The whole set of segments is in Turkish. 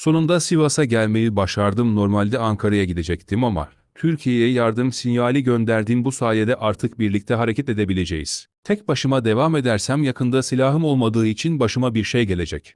Sonunda Sivas'a gelmeyi başardım. Normalde Ankara'ya gidecektim ama Türkiye'ye yardım sinyali gönderdiğim bu sayede artık birlikte hareket edebileceğiz. Tek başıma devam edersem yakında silahım olmadığı için başıma bir şey gelecek.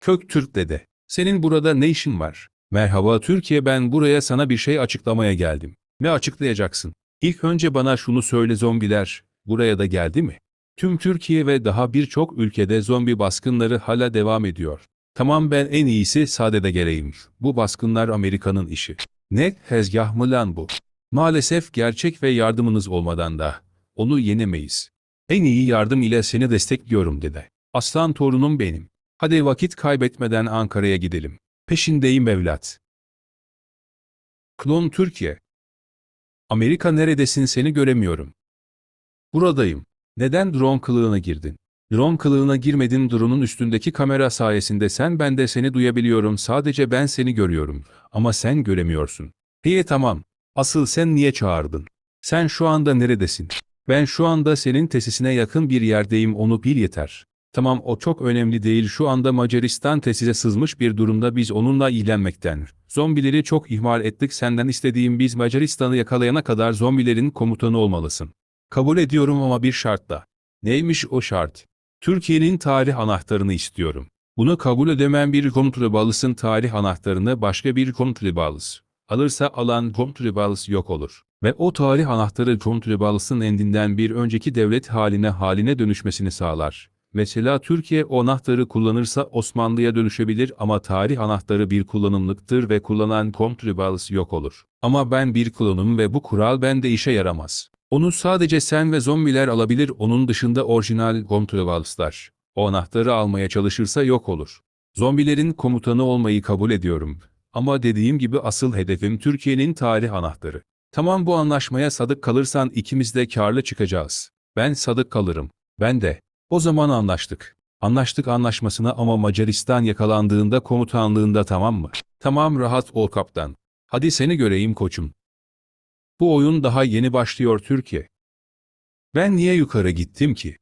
Kök Türk dedi. Senin burada ne işin var? Merhaba Türkiye ben buraya sana bir şey açıklamaya geldim. Ne açıklayacaksın? İlk önce bana şunu söyle zombiler, buraya da geldi mi? Tüm Türkiye ve daha birçok ülkede zombi baskınları hala devam ediyor. Tamam ben en iyisi sadede geleyim. Bu baskınlar Amerika'nın işi. Ne tezgah mı lan bu? Maalesef gerçek ve yardımınız olmadan da onu yenemeyiz. En iyi yardım ile seni destekliyorum dedi. Aslan torunum benim. Hadi vakit kaybetmeden Ankara'ya gidelim. Peşindeyim evlat. Klon Türkiye. Amerika neredesin seni göremiyorum. Buradayım. Neden drone kılığına girdin? Drone kılığına girmedin drone'un üstündeki kamera sayesinde sen ben de seni duyabiliyorum sadece ben seni görüyorum. Ama sen göremiyorsun. İyi tamam. Asıl sen niye çağırdın? Sen şu anda neredesin? Ben şu anda senin tesisine yakın bir yerdeyim onu bil yeter. Tamam o çok önemli değil şu anda Macaristan tesise sızmış bir durumda biz onunla ilgilenmekten. Zombileri çok ihmal ettik senden istediğim biz Macaristan'ı yakalayana kadar zombilerin komutanı olmalısın. Kabul ediyorum ama bir şartla. Neymiş o şart? Türkiye'nin tarih anahtarını istiyorum. Bunu kabul edemeyen bir komutura bağlısın tarih anahtarını başka bir komutura bağlısı. Alırsa alan komutura bağlısı yok olur. Ve o tarih anahtarı komutura bağlısının endinden bir önceki devlet haline haline dönüşmesini sağlar. Mesela Türkiye o anahtarı kullanırsa Osmanlı'ya dönüşebilir ama tarih anahtarı bir kullanımlıktır ve kullanan komutura bağlısı yok olur. Ama ben bir klonum ve bu kural bende işe yaramaz. Onu sadece sen ve zombiler alabilir onun dışında orijinal komutravalslar. O anahtarı almaya çalışırsa yok olur. Zombilerin komutanı olmayı kabul ediyorum. Ama dediğim gibi asıl hedefim Türkiye'nin tarih anahtarı. Tamam bu anlaşmaya sadık kalırsan ikimiz de karlı çıkacağız. Ben sadık kalırım. Ben de. O zaman anlaştık. Anlaştık anlaşmasına ama Macaristan yakalandığında komutanlığında tamam mı? Tamam rahat ol kaptan. Hadi seni göreyim koçum. Bu oyun daha yeni başlıyor Türkiye. Ben niye yukarı gittim ki?